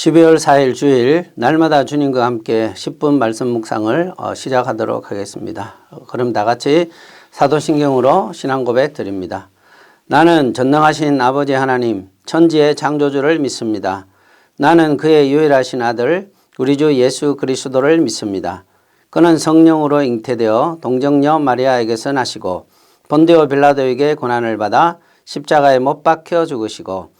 12월 4일 주일 날마다 주님과 함께 10분 말씀 묵상을 어, 시작하도록 하겠습니다. 어, 그럼 다 같이 사도신경으로 신앙 고백 드립니다. 나는 전능하신 아버지 하나님 천지의 창조주를 믿습니다. 나는 그의 유일하신 아들 우리 주 예수 그리스도를 믿습니다. 그는 성령으로 잉태되어 동정녀 마리아에게서 나시고 본디오 빌라도에게 고난을 받아 십자가에 못 박혀 죽으시고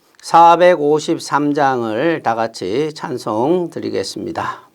453장을 다 같이 찬송 드리겠습니다.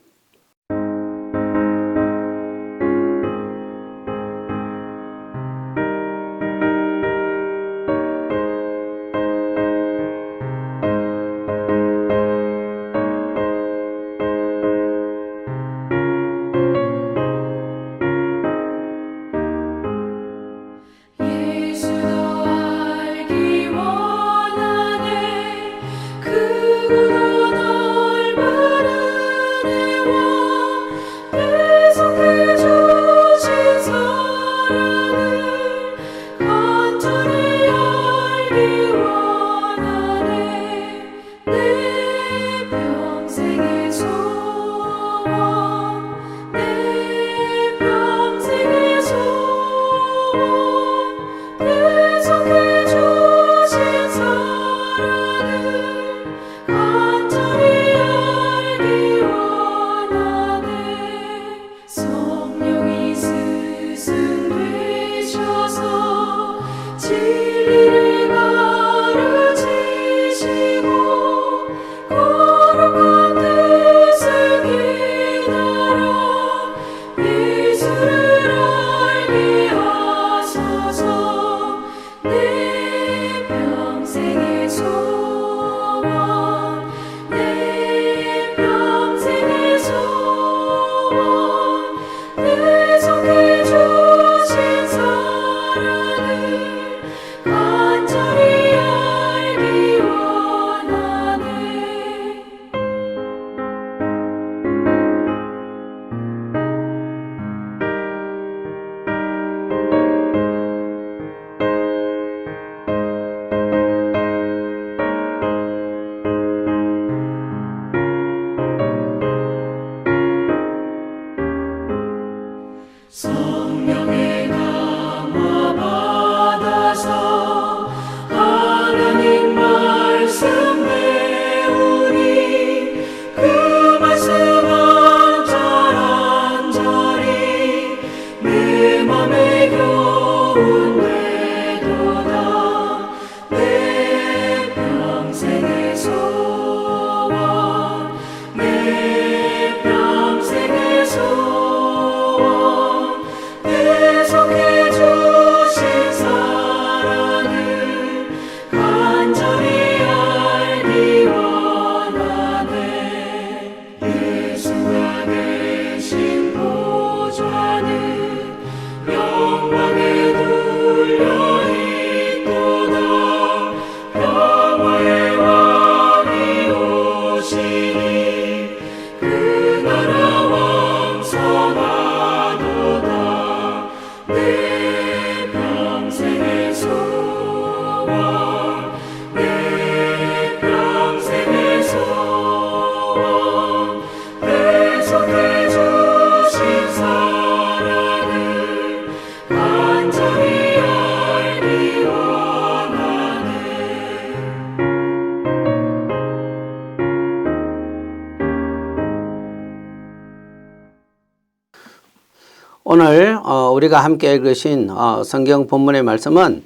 우리가 함께 읽으신 어, 성경 본문의 말씀은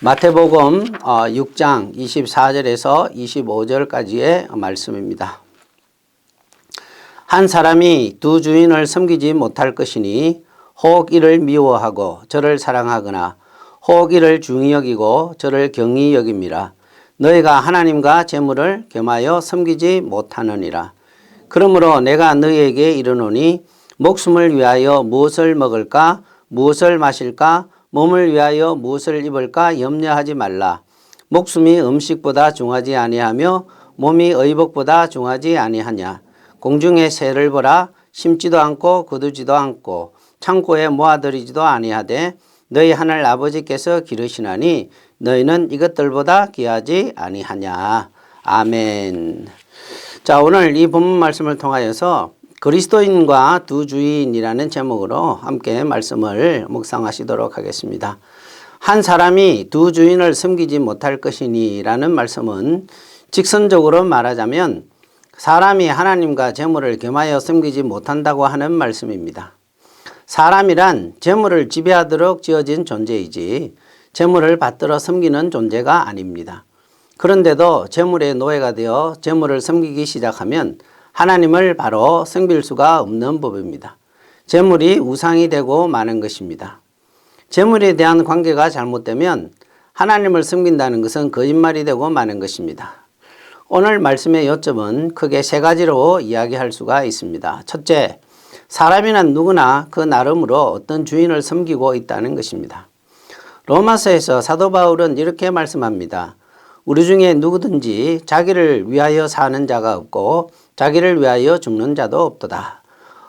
마태복음 어, 6장 24절에서 25절까지의 말씀입니다. 한 사람이 두 주인을 섬기지 못할 것이니 혹 이를 미워하고 저를 사랑하거나 혹 이를 중히 여기고 저를 경히 여김이라 너희가 하나님과 재물을 겸하여 섬기지 못하느니라 그러므로 내가 너희에게 이르노니 목숨을 위하여 무엇을 먹을까? 무엇을 마실까? 몸을 위하여 무엇을 입을까? 염려하지 말라. 목숨이 음식보다 중하지 아니하며 몸이 의복보다 중하지 아니하냐. 공중의 새를 보라. 심지도 않고 거두지도 않고 창고에 모아들이지도 아니하되 너희 하늘 아버지께서 기르시나니 너희는 이것들보다 귀하지 아니하냐. 아멘. 자, 오늘 이 본문 말씀을 통하여서 그리스도인과 두 주인이라는 제목으로 함께 말씀을 묵상하시도록 하겠습니다. 한 사람이 두 주인을 섬기지 못할 것이니라는 말씀은 직선적으로 말하자면 사람이 하나님과 재물을 겸하여 섬기지 못한다고 하는 말씀입니다. 사람이란 재물을 지배하도록 지어진 존재이지 재물을 받들어 섬기는 존재가 아닙니다. 그런데도 재물의 노예가 되어 재물을 섬기기 시작하면 하나님을 바로 섬길 수가 없는 법입니다. 재물이 우상이 되고 마는 것입니다. 재물에 대한 관계가 잘못되면 하나님을 섬긴다는 것은 거짓말이 되고 마는 것입니다. 오늘 말씀의 요점은 크게 세 가지로 이야기할 수가 있습니다. 첫째, 사람이란 누구나 그 나름으로 어떤 주인을 섬기고 있다는 것입니다. 로마서에서 사도 바울은 이렇게 말씀합니다. 우리 중에 누구든지 자기를 위하여 사는 자가 없고 자기를 위하여 죽는 자도 없도다.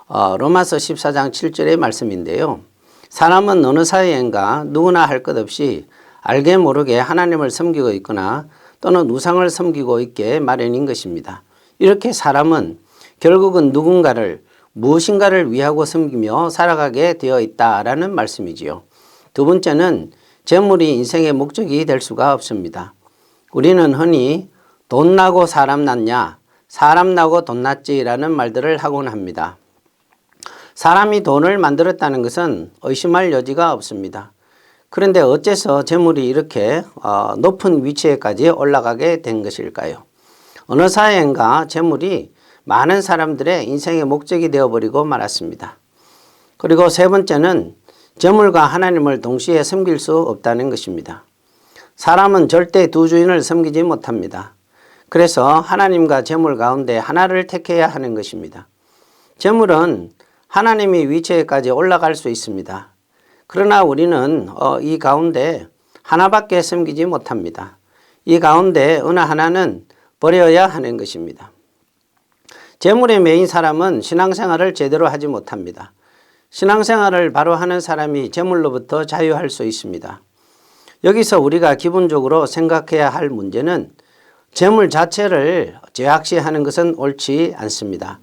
어, 로마서 14장 7절의 말씀인데요. 사람은 어느 사이엔가 누구나 할 것 없이 알게 모르게 하나님을 섬기고 있거나 또는 우상을 섬기고 있게 마련인 것입니다. 이렇게 사람은 결국은 누군가를 무엇인가를 위하고 섬기며 살아가게 되어 있다라는 말씀이지요. 두 번째는 재물이 인생의 목적이 될 수가 없습니다. 우리는 흔히 돈 나고 사람 났냐, 사람 나고 돈 났지라는 말들을 하곤 합니다. 사람이 돈을 만들었다는 것은 의심할 여지가 없습니다. 그런데 어째서 재물이 이렇게 어, 높은 위치에까지 올라가게 된 것일까요? 어느 사회인가 재물이 많은 사람들의 인생의 목적이 되어버리고 말았습니다. 그리고 세 번째는 재물과 하나님을 동시에 섬길 수 없다는 것입니다. 사람은 절대 두 주인을 섬기지 못합니다. 그래서 하나님과 재물 가운데 하나를 택해야 하는 것입니다. 재물은 하나님의 위치에까지 올라갈 수 있습니다. 그러나 우리는 어, 이 가운데 하나밖에 섬기지 못합니다. 이 가운데 어느 하나는 버려야 하는 것입니다. 재물에 매인 사람은 신앙생활을 제대로 하지 못합니다. 신앙생활을 바로 하는 사람이 재물로부터 자유할 수 있습니다. 여기서 우리가 기본적으로 생각해야 할 문제는 재물 자체를 죄악시하는 것은 옳지 않습니다.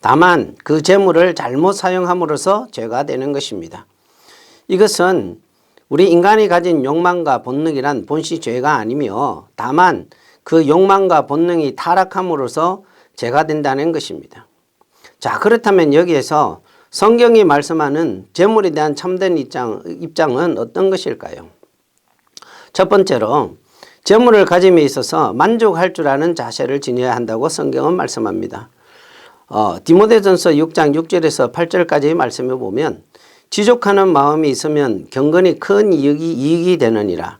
다만 그 재물을 잘못 사용함으로써 죄가 되는 것입니다. 이것은 우리 인간이 가진 욕망과 본능이란 본시 죄가 아니며 다만 그 욕망과 본능이 타락함으로써 죄가 된다는 것입니다. 자, 그렇다면 여기에서 성경이 말씀하는 재물에 대한 참된 입장, 입장은 어떤 것일까요? 첫 번째로 재물을 가짐에 있어서 만족할 줄 아는 자세를 지녀야 한다고 성경은 말씀합니다. 어, 디모데전서 6장 6절에서 8절까지의 말씀에 보면 지족하는 마음이 있으면 경건이 큰 이익이, 이익이 되느니라.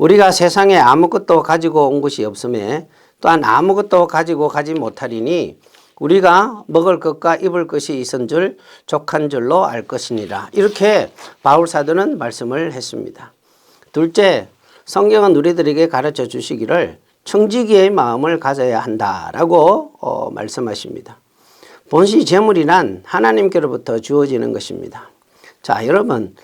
우리가 세상에 아무것도 가지고 온 것이 없음에 또한 아무것도 가지고 가지 못하리니 우리가 먹을 것과 입을 것이 있은 줄 족한 줄로 알 것이니라. 이렇게 바울 사도는 말씀을 했습니다. 둘째, 성경은 우리들에게 가르쳐 주시기를 청지기의 마음을 가져야 한다라고 어, 말씀하십니다. 본시 재물이란 하나님께로부터 주어지는 것입니다. 자, 여러분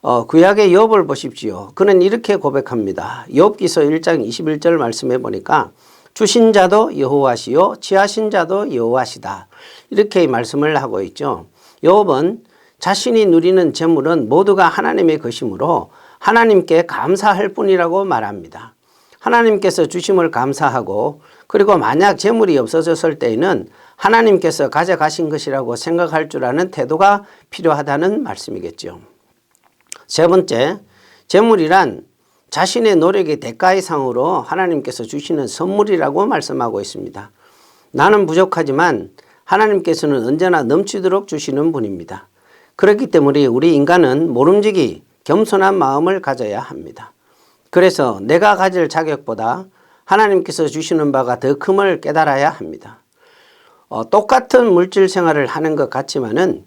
어, 구약의 욥을 보십시오. 그는 이렇게 고백합니다. 욥기서 1장 21절 말씀해 보니까 주신 자도 여호와시요 취하신 자도 여호와시다. 이렇게 말씀을 하고 있죠. 욥은 자신이 누리는 재물은 모두가 하나님의 것이므로 하나님께 감사할 뿐이라고 말합니다. 하나님께서 주심을 감사하고 그리고 만약 재물이 없어졌을 때에는 하나님께서 가져가신 것이라고 생각할 줄 아는 태도가 필요하다는 말씀이겠죠. 세 번째, 재물이란 자신의 노력의 대가의 상으로 하나님께서 주시는 선물이라고 말씀하고 있습니다. 나는 부족하지만 하나님께서는 언제나 넘치도록 주시는 분입니다. 그렇기 때문에 우리 인간은 모름지기 겸손한 마음을 가져야 합니다. 그래서 내가 가질 자격보다 하나님께서 주시는 바가 더 큼을 깨달아야 합니다. 어, 똑같은 물질 생활을 하는 것 같지만은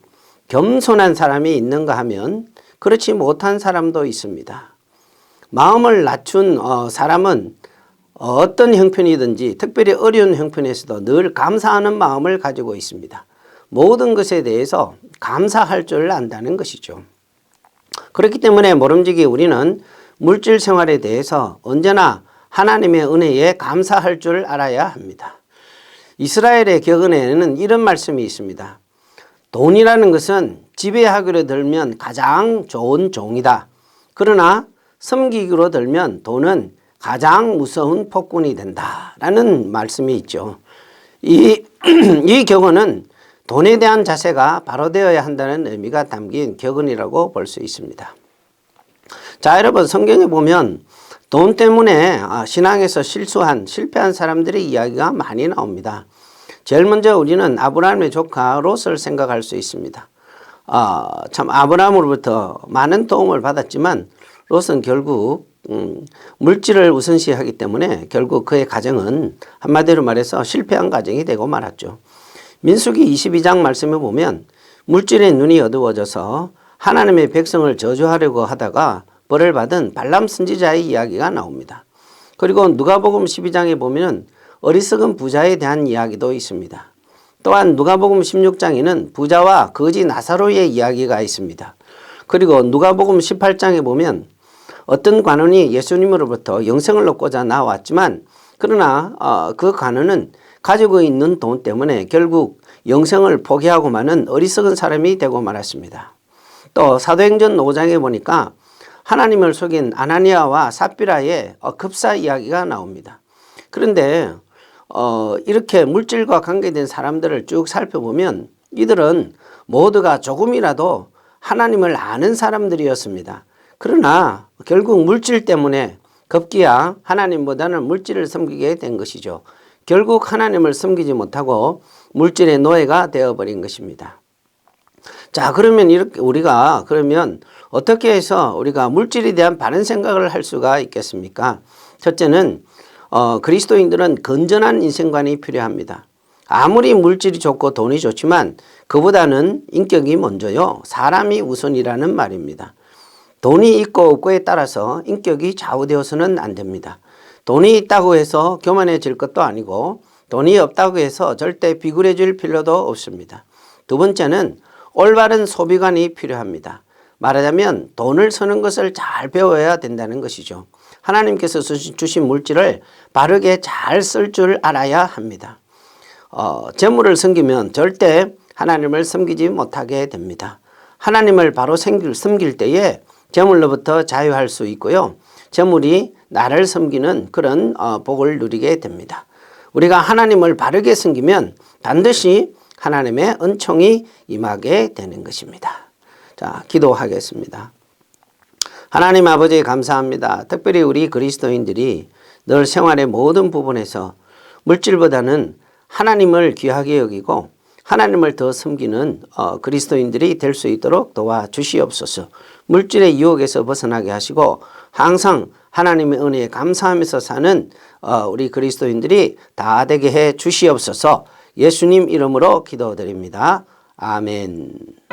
겸손한 사람이 있는가 하면 그렇지 못한 사람도 있습니다. 마음을 낮춘 어, 사람은 어떤 형편이든지 특별히 어려운 형편에서도 늘 감사하는 마음을 가지고 있습니다. 모든 것에 대해서 감사할 줄 안다는 것이죠. 그렇기 때문에 모름지기 우리는 물질 생활에 대해서 언제나 하나님의 은혜에 감사할 줄 알아야 합니다. 이스라엘의 격언에는 이런 말씀이 있습니다. 돈이라는 것은 지배하기로 들면 가장 좋은 종이다. 그러나 섬기기로 들면 돈은 가장 무서운 폭군이 된다. 라는 말씀이 있죠. 이, 이 격언은 돈에 대한 자세가 바로 되어야 한다는 의미가 담긴 격언이라고 볼 수 있습니다. 자, 여러분, 성경에 보면 돈 때문에 아, 신앙에서 실수한, 실패한 사람들의 이야기가 많이 나옵니다. 제일 먼저 우리는 아브라함의 조카 롯을 생각할 수 있습니다. 아, 참 아브라함으로부터 많은 도움을 받았지만 롯은 결국 음, 물질을 우선시하기 때문에 결국 그의 가정은 한마디로 말해서 실패한 가정이 되고 말았죠. 민수기 22장 말씀에 보면 물질의 눈이 어두워져서 하나님의 백성을 저주하려고 하다가 벌을 받은 발람 선지자의 이야기가 나옵니다. 그리고 누가복음 12장에 보면 어리석은 부자에 대한 이야기도 있습니다. 또한 누가복음 16장에는 부자와 거지 나사로의 이야기가 있습니다. 그리고 누가복음 18장에 보면 어떤 관원이 예수님으로부터 영생을 얻고자 나왔지만 그러나 어, 그 관원은 가지고 있는 돈 때문에 결국 영생을 포기하고 마는 어리석은 사람이 되고 말았습니다. 또 사도행전 5장에 보니까 하나님을 속인 아나니아와 삽비라의 어, 급사 이야기가 나옵니다. 그런데 어, 이렇게 물질과 관계된 사람들을 쭉 살펴보면 이들은 모두가 조금이라도 하나님을 아는 사람들이었습니다. 그러나 결국 물질 때문에 급기야 하나님보다는 물질을 섬기게 된 것이죠. 결국 하나님을 섬기지 못하고 물질의 노예가 되어버린 것입니다. 자, 그러면 이렇게 우리가 그러면 어떻게 해서 우리가 물질에 대한 바른 생각을 할 수가 있겠습니까? 첫째는 어, 그리스도인들은 건전한 인생관이 필요합니다. 아무리 물질이 좋고 돈이 좋지만 그보다는 인격이 먼저요. 사람이 우선이라는 말입니다. 돈이 있고 없고에 따라서 인격이 좌우되어서는 안 됩니다. 돈이 있다고 해서 교만해질 것도 아니고 돈이 없다고 해서 절대 비굴해질 필요도 없습니다. 두 번째는 올바른 소비관이 필요합니다. 말하자면 돈을 쓰는 것을 잘 배워야 된다는 것이죠. 하나님께서 주신 물질을 바르게 잘 쓸 줄 알아야 합니다. 어, 재물을 섬기면 절대 하나님을 섬기지 못하게 됩니다. 하나님을 바로 섬길, 때에 재물로부터 자유할 수 있고요. 재물이 나를 섬기는 그런 어, 복을 누리게 됩니다. 우리가 하나님을 바르게 섬기면 반드시 하나님의 은총이 임하게 되는 것입니다. 자, 기도하겠습니다. 하나님 아버지 감사합니다. 특별히 우리 그리스도인들이 늘 생활의 모든 부분에서 물질보다는 하나님을 귀하게 여기고 하나님을 더 섬기는 어, 그리스도인들이 될 수 있도록 도와주시옵소서. 물질의 유혹에서 벗어나게 하시고 항상 하나님의 은혜에 감사하면서 사는 어, 우리 그리스도인들이 다 되게 해 주시옵소서. 예수님 이름으로 기도드립니다. 아멘.